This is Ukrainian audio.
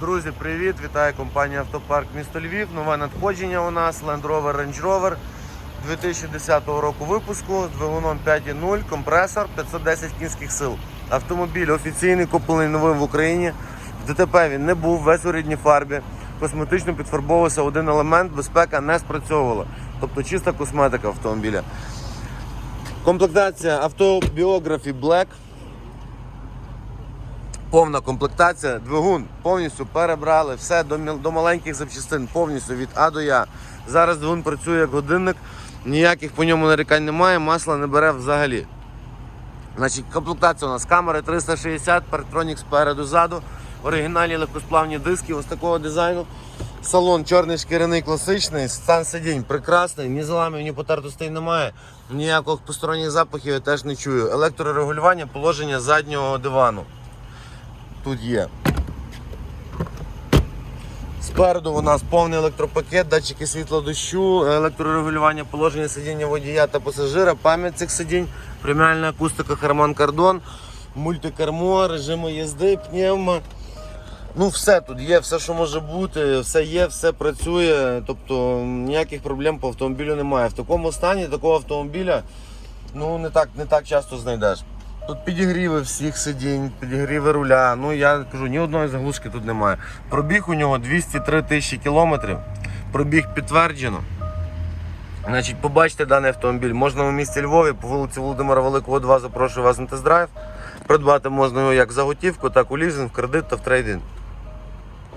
Друзі, привіт! Вітаю компанія Автопарк місто Львів. Нове надходження у нас Land Rover Range Rover 2010 року випуску з двигуном 5.0, компресор 510 кінських сил. Автомобіль офіційний, куплений новим в Україні. В ДТП він не був, весь у рідній фарбі. Косметично підфарбовувався один елемент, безпека не спрацьовувала. Тобто чиста косметика автомобіля. Комплектація автобіографі Black. Повна комплектація, двигун повністю перебрали, все до, до маленьких запчастин, повністю від А до Я. Зараз двигун працює як годинник, ніяких по ньому нарікань немає, масла не бере взагалі. Значить, комплектація у нас камери 360, парктронік спереду ззаду, оригінальні легкосплавні диски ось такого дизайну. Салон чорний шкіряний класичний, стан сидінь прекрасний, ні зламів, ні потертостей немає, ніяких посторонніх запахів я теж не чую. Електрорегулювання положення заднього дивану тут є. Спереду у нас повний електропакет, датчики світла дощу, електрорегулювання положення сидіння водія та пасажира, пам'ять цих сидінь, преміальна акустика Harman Kardon, мультикермо, режими їзди, пневма. Ну, все тут є, все, що може бути, все є, все працює. Тобто ніяких проблем по автомобілю немає. В такому стані такого автомобіля ну, не так, не так часто знайдеш. Тут підігріви всіх сидінь, підігріви руля. Ну я кажу, ні одної заглушки тут немає. Пробіг у нього 203 тисячі кілометрів. Пробіг підтверджено. Значить, побачите даний автомобіль. Можна у місті Львові по вулиці Володимира Великого 2 запрошую вас на тест-драйв. Придбати можна його як за готівку, так у лізинг, в кредит та в трейдинг.